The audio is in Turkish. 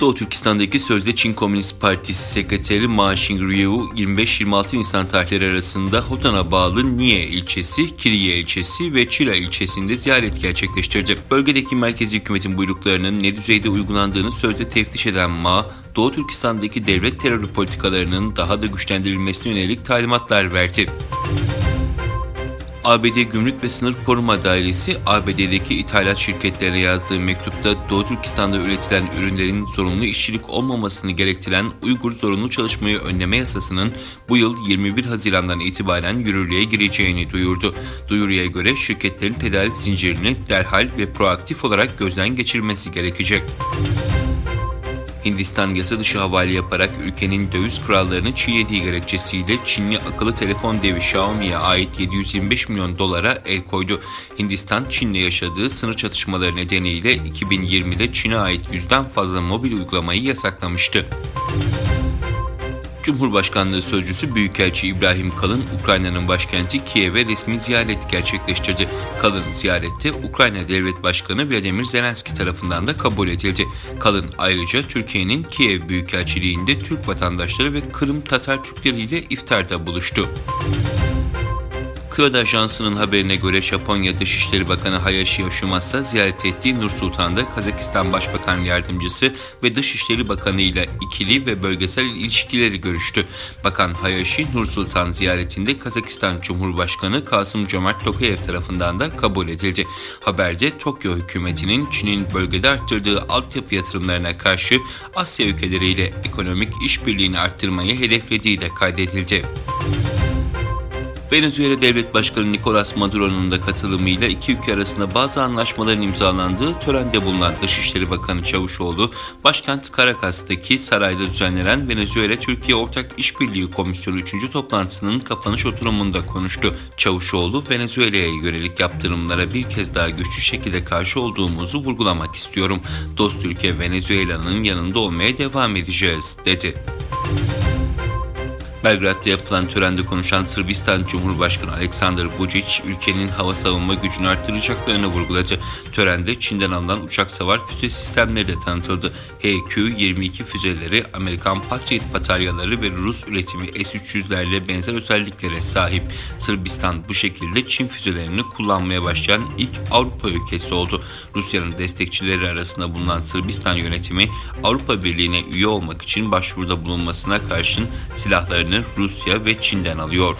Doğu Türkistan'daki sözde Çin Komünist Partisi Sekreteri Ma Xingryu 25-26 Nisan tarihleri arasında Hotan'a bağlı Niye ilçesi, Kiriye ilçesi ve Çila ilçesinde ziyaret gerçekleştirdi. Bölgedeki merkezi hükümetin buyruklarının ne düzeyde uygulandığını sözde teftiş eden Ma, Doğu Türkistan'daki devlet terörü politikalarının daha da güçlendirilmesine yönelik talimatlar verdi. ABD Gümrük ve Sınır Koruma Dairesi, ABD'deki ithalat şirketlerine yazdığı mektupta Doğu Türkistan'da üretilen ürünlerin zorunlu işçilik olmamasını gerektiren Uygur Zorunlu Çalışmayı Önleme Yasası'nın bu yıl 21 Haziran'dan itibaren yürürlüğe gireceğini duyurdu. Duyuruya göre şirketlerin tedarik zincirini derhal ve proaktif olarak gözden geçirmesi gerekecek. Hindistan yasa dışı havale yaparak ülkenin döviz kurallarını çiğnediği gerekçesiyle Çinli akıllı telefon devi Xiaomi'ye ait 725 milyon dolara el koydu. Hindistan, Çin'le yaşadığı sınır çatışmaları nedeniyle 2020'de Çin'e ait yüzden fazla mobil uygulamayı yasaklamıştı. Cumhurbaşkanlığı Sözcüsü Büyükelçi İbrahim Kalın, Ukrayna'nın başkenti Kiev'e resmi ziyaret gerçekleştirdi. Kalın ziyarette Ukrayna Devlet Başkanı Vladimir Zelenski tarafından da kabul edildi. Kalın ayrıca Türkiye'nin Kiev Büyükelçiliğinde Türk vatandaşları ve Kırım Tatar Türkleri ile iftarda buluştu. Kyoto Ajansı'nın haberine göre Japonya Dışişleri Bakanı Hayashi Yoshimasa ziyaret ettiği Nur Sultan'da Kazakistan Başbakan Yardımcısı ve Dışişleri Bakanı ile ikili ve bölgesel ilişkileri görüştü. Bakan Hayashi Nur Sultan ziyaretinde Kazakistan Cumhurbaşkanı Kasım Cömert Tokayev tarafından da kabul edildi. Haberde Tokyo hükümetinin Çin'in bölgede arttırdığı altyapı yatırımlarına karşı Asya ülkeleriyle ekonomik işbirliğini arttırmayı hedeflediği de kaydedildi. Venezuela Devlet Başkanı Nicolas Maduro'nun da katılımıyla iki ülke arasında bazı anlaşmaların imzalandığı törende bulunan Dışişleri Bakanı Çavuşoğlu, başkent Caracas'taki sarayda düzenlenen Venezuela-Türkiye Ortak İşbirliği Komisyonu 3. toplantısının kapanış oturumunda konuştu. Çavuşoğlu, Venezuela'ya yönelik yaptırımlara bir kez daha güçlü şekilde karşı olduğumuzu vurgulamak istiyorum. Dost ülke Venezuela'nın yanında olmaya devam edeceğiz, dedi. Belgrad'da yapılan törende konuşan Sırbistan Cumhurbaşkanı Aleksandar Vučić, ülkenin hava savunma gücünü arttıracaklarını vurguladı. Törende Çin'den alınan uçak savar füze sistemleri de tanıtıldı. HQ-22 füzeleri, Amerikan Patriot bataryaları ve Rus üretimi S-300'lerle benzer özelliklere sahip. Sırbistan bu şekilde Çin füzelerini kullanmaya başlayan ilk Avrupa ülkesi oldu. Rusya'nın destekçileri arasında bulunan Sırbistan yönetimi Avrupa Birliği'ne üye olmak için başvuruda bulunmasına karşın silahlarını Rusya ve Çin'den alıyor.